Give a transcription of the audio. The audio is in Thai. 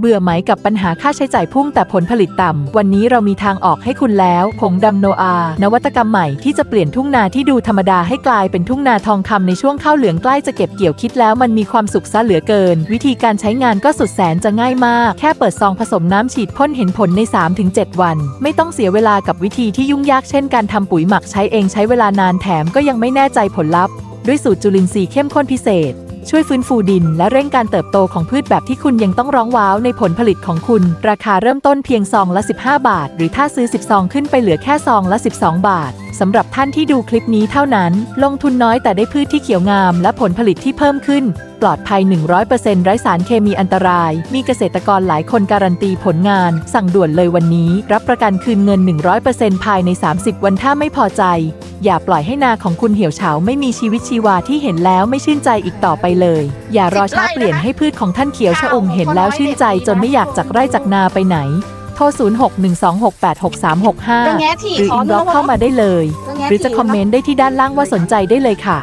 เบื่อไหมกับปัญหาค่าใช้จ่ายพุ่งแต่ผลผลิตต่ำ วันนี้เรามีทางออกให้คุณแล้ว ผงดำโนอา นวัตกรรมใหม่ที่จะเปลี่ยนทุ่งนาที่ดูธรรมดาให้กลายเป็นทุ่งนาทองคำในช่วงข้าวเหลืองใกล้จะเก็บเกี่ยวคิดแล้วมันมีความสุขซะเหลือเกิน วิธีการใช้งานก็สุดแสนจะง่ายมาก แค่เปิดซองผสมน้ำฉีดพ่นเห็นผลใน 3-7 วัน ไม่ต้องเสียเวลากับวิธีที่ยุ่งยากเช่นการทำปุ๋ยหมักใช้เองใช้เวลานานแถมก็ยังไม่แน่ใจผลลัพธ์ ด้วยสูตรจุลินทรีย์เข้มข้นพิเศษ ช่วยฟื้นฟูดิน และเร่งการเติบโตของพืชแบบที่คุณยังต้องร้องว้าวในผลผลิตของคุณ ราคาเริ่มต้นเพียงซองละ 15 บาท หรือถ้าซื้อ 10 ซองขึ้นไปเหลือแค่ซองละ 12 บาทสำหรับท่านที่ดูคลิปนี้เท่านั้น ลงทุนน้อยแต่ได้พืชที่เขียวงาม และผลผลิตที่เพิ่มขึ้น ปลอดภัย 100%ไร้สารเคมีอันตราย มีเกษตรกรหลายคนการันตีผลงาน สั่งด่วนเลยวันนี้ รับประกันคืนเงิน 100%ภายใน 30 วันถ้าไม่พอใจ อย่าปล่อยให้นาของคุณเหี่ยวเฉาไม่มีชีวิตชีวาที่เห็นแล้วไม่ชื่นใจอีกต่อไปเลย อย่ารอช้าเปลี่ยนให้พืชของท่านเขียวชอุ่มเห็นแล้วชื่นใจ จนไม่อยากจากไร่จากนาไปไหนโทร 0612686365ระแงะที่หรือขออินเนื้บ็ออกเข้ามาได้เลย หรือจะคอมเมนต์ได้ที่ด้านล่างว่าสนใจได้เลยค่ะ